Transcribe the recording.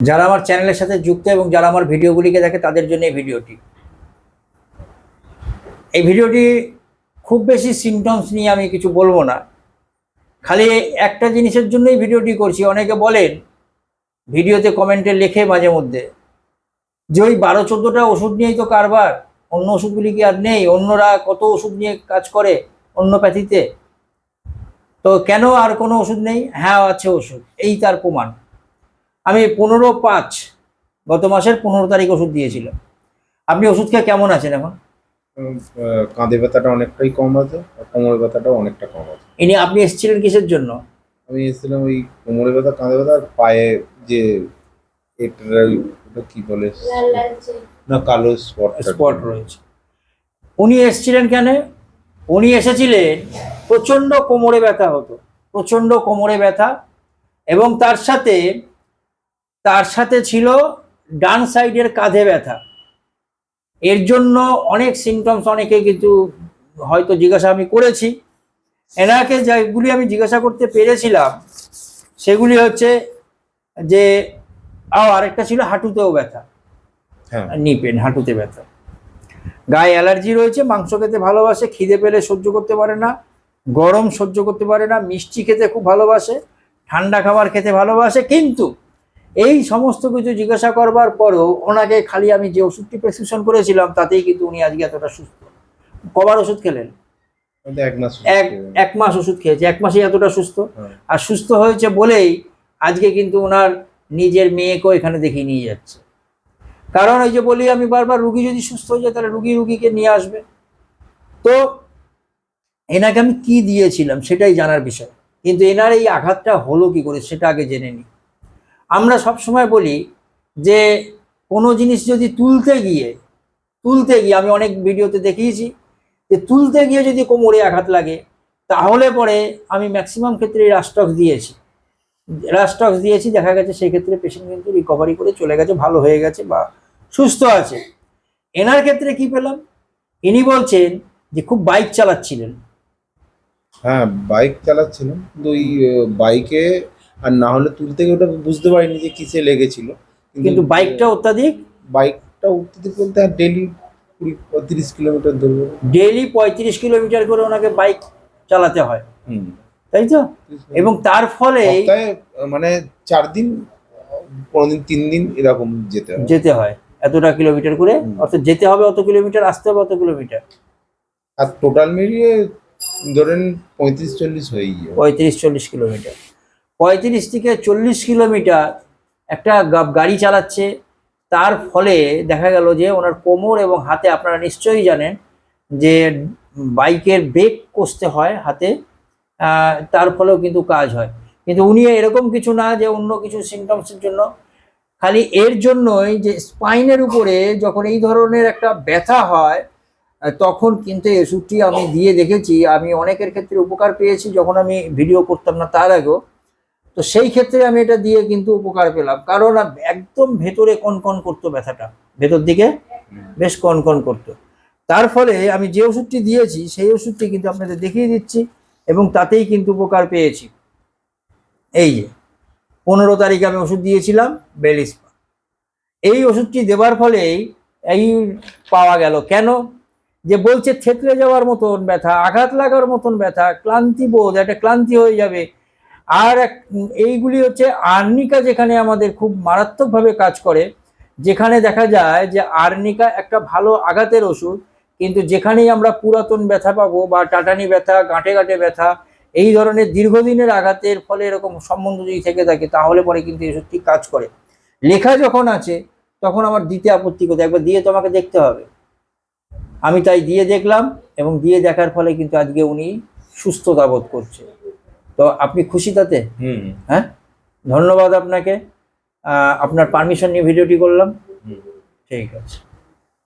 যারা আমার চ্যানেলের সাথে যুক্ত এবং যারা আমার ভিডিওগুলিকে দেখে তাদের জন্য এই ভিডিওটি। এই ভিডিওটি খুব বেশি সিমটমস নিয়ে আমি কিছু বলব না। খালি একটা জিনিসের জন্যই ভিডিওটি করছি। অনেকে বলেন, ভিডিওতে কমেন্টে লেখে মাঝে মধ্যে যে ওই বারো চোদ্দোটা ওষুধ নিয়েই তো কারবার। অন্য ওষুধগুলি কি আর নেই? অন্যরা কত ওষুধ নিয়ে কাজ করে অন্য প্যাথিতে? তো কেন আর কোনো ওষুধ নেই? হ্যাঁ আছে ওষুধ। এই তার প্রমাণ। আমি পনেরো পাঁচ গত মাসের পনেরো তারিখ ওষুধ দিয়েছিলাম। আপনি ওষুধ খেয়ে কেমন আছেন এখন? কাঁধে ব্যথাটা অনেকটাই কম আছে আর কোমরে ব্যথাটাও অনেকটা কম আছে। ইনি আপনি এসেছিলেন কিসের জন্য? আমি এসেছিলাম ওই কোমরে ব্যথা কাঁধে ব্যথা আর পায়ে যে এটা ওটা কি বলে? না কালো স্পট স্পট রয়েছে। উনি এসেছিলেন কেন? উনি এসেছিলেন প্রচণ্ড কোমরে ব্যথা হতো প্রচণ্ড কোমরে ব্যথা এবং তার সাথে তার সাথে ছিল ডান সাইডের কাঁধে ব্যথা। এর জন্য অনেক সিমটমস অনেকে কিন্তু হয়তো জিজ্ঞাসা আমি করেছি। এনাকে যেগুলি আমি জিজ্ঞাসা করতে পেরেছিলাম সেগুলি হচ্ছে যে আরেকটা ছিল হাঁটুতেও ব্যথা। হ্যাঁ। নি পেন হাঁটুতে ব্যথা। গায়ে অ্যালার্জি রয়েছে মাংস খেতে ভালোবাসে খিদে পেলে সহ্য করতে পারে না গরম সহ্য করতে পারে না মিষ্টি খেতে খুব ভালোবাসে ঠান্ডা খাবার খেতে ভালোবাসে কিন্তু এই সমস্ত কিছু জিজ্ঞাসা করবার পরও ওনাকে খালি আমি যে ওষুধটি প্রেসক্রিপশন করেছিলাম তাতেই কিন্তু উনি আজকে এতটা সুস্থ। কবার ওষুধ খেলেন? এক মাস এক মাস ওষুধ খেয়েছে এক মাসেই এতটা সুস্থ। হ্যাঁ। আর সুস্থ হয়েছে বলেই আজকে কিন্তু ওনার নিজের মেয়েকেও এখানে দেখিয়ে নিয়ে যাচ্ছে। কারণ ওই যে বলি আমি বারবার রুগী যদি সুস্থ হয়ে যায় তাহলে রুগী রুগীকে নিয়ে আসবে। তো এনাকে আমি কি দিয়েছিলাম সেটাই জানার বিষয়। কিন্তু এনার এই আঘাতটা হলো কি করে সেটা আগে জেনে নিই। আমরা সব সময় বলি যে কোনো জিনিস যদি তুলতে গিয়ে তুলতে গিয়ে, আমি অনেক ভিডিওতে দেখিয়েছি যে তুলতে গিয়ে যদি কোমরে আঘাত লাগে, তাহলে পরে আমি ম্যাক্সিমাম ক্ষেত্রে রাস্টক্স দিয়েছি। রাস্টক্স দিয়েছি, দেখা গেছে সেই ক্ষেত্রে পেশেন্ট কিন্তু রিকভারি করে চলে গেছে, ভালো হয়ে গেছে বা সুস্থ আছে। এনার ক্ষেত্রে কি পেলাম? ইনি বলছেন যে খুব বাইক চালাচ্ছিলেন। হ্যাঁ বাইক চালাচ্ছিলেন কিন্তু ওই বাইকে আর না হলে তুলতে গিয়ে ওটা বুঝতে পারিনি যে কিসে লেগেছিল। কিন্তু বাইকটা অত্যাধিক? বাইকটা উঠতে বলতে আর ডেলি কুড়ি পঁয়ত্রিশ কিলোমিটার ধরবো। ডেলি পঁয়ত্রিশ কিলোমিটার করে ওনাকে বাইক চালাতে হয়। তাই তো? এবং তার ফলে মানে চার দিন দিন তিন দিন এরকম যেতে হবে যেতে হয়। এতটা কিলোমিটার করে? অর্থাৎ যেতে হবে অত কিলোমিটার আসতে হবে অত কিলোমিটার? আর টোটাল মিলিয়ে ধরেন পঁয়ত্রিশ চল্লিশ হয়ে গিয়ে পঁয়ত্রিশ চল্লিশ কিলোমিটার। পঁয়ত্রিশ থেকে চল্লিশ কিলোমিটার একটা গাড়ি চালাচ্ছে। তার ফলে দেখা গেল যে ওনার কোমর এবং হাতে আপনারা নিশ্চয়ই জানেন যে বাইকের ব্রেক কষতে হয় হাতে তার ফলেও কিন্তু কাজ হয়। কিন্তু উনি এরকম কিছু না যে অন্য কিছু সিমটমসের জন্য। খালি এর জন্যই যে স্পাইনের উপরে যখন এই ধরনের একটা ব্যথা হয়, তখন কিন্তু ওষুধটি আমি দিয়ে দেখেছি। আমি অনেকের ক্ষেত্রে উপকার পেয়েছি। যখন আমি ভিডিও করতাম না তার আগেও তো সেই ক্ষেত্রে আমি এটা দিয়ে কিন্তু উপকার পেলাম। কারণ একদম ভেতরে কনকন করতো ব্যথাটা। ভেতর দিকে বেশ কনকন করতো। তার ফলে আমি যে ওষুধটি দিয়েছি, সেই ওষুধটি কিন্তু আপনাদের দেখিয়ে দিচ্ছি এবং তাতেই কিন্তু উপকার পেয়েছি। এই যে, পনেরো তারিখে আমি ওষুধ দিয়েছিলাম, বেলিসপা। এই ওষুধটি দেওয়ার ফলেই এই পাওয়া গেল। কেন? যে বলছে থেতলে যাওয়ার মতন ব্যথা, আঘাত লাগার মতন ব্যথা, ক্লান্তি বোধ, একটা ক্লান্তি হয়ে যাবে। আর এইগুলি হচ্ছে আর্নিকা যেখানে আমাদের খুব মারাত্মকভাবে কাজ করে, যেখানে দেখা যায় যে আর্নিকা একটা ভালো আঘাতের ওষুধ, কিন্তু যেখানেই আমরা পুরাতন ব্যথা পাবো বা টাটানি ব্যথা, গাঁটে গাঁটে ব্যথা, এই ধরনের দীর্ঘদিনের আঘাতের ফলে এরকম সম্বন্ধ যদি থেকে থাকে, তাহলে পরে কিন্তু এই কাজ করে। লেখা যখন আছে, তখন আমার দিতে আপত্তি করতে একবার দিয়ে তো আমাকে দেখতে হবে। আমি তাই দিয়ে দেখলাম এবং দিয়ে দেখার ফলে কিন্তু আজকে উনি সুস্থতা বোধ করছে। তো আপনি খুশি তাতে? হ্যাঁ? ধন্যবাদ আপনাকে। আপনার পারমিশন নিয়ে ভিডিওটি করলাম। হুম। ঠিক আছে।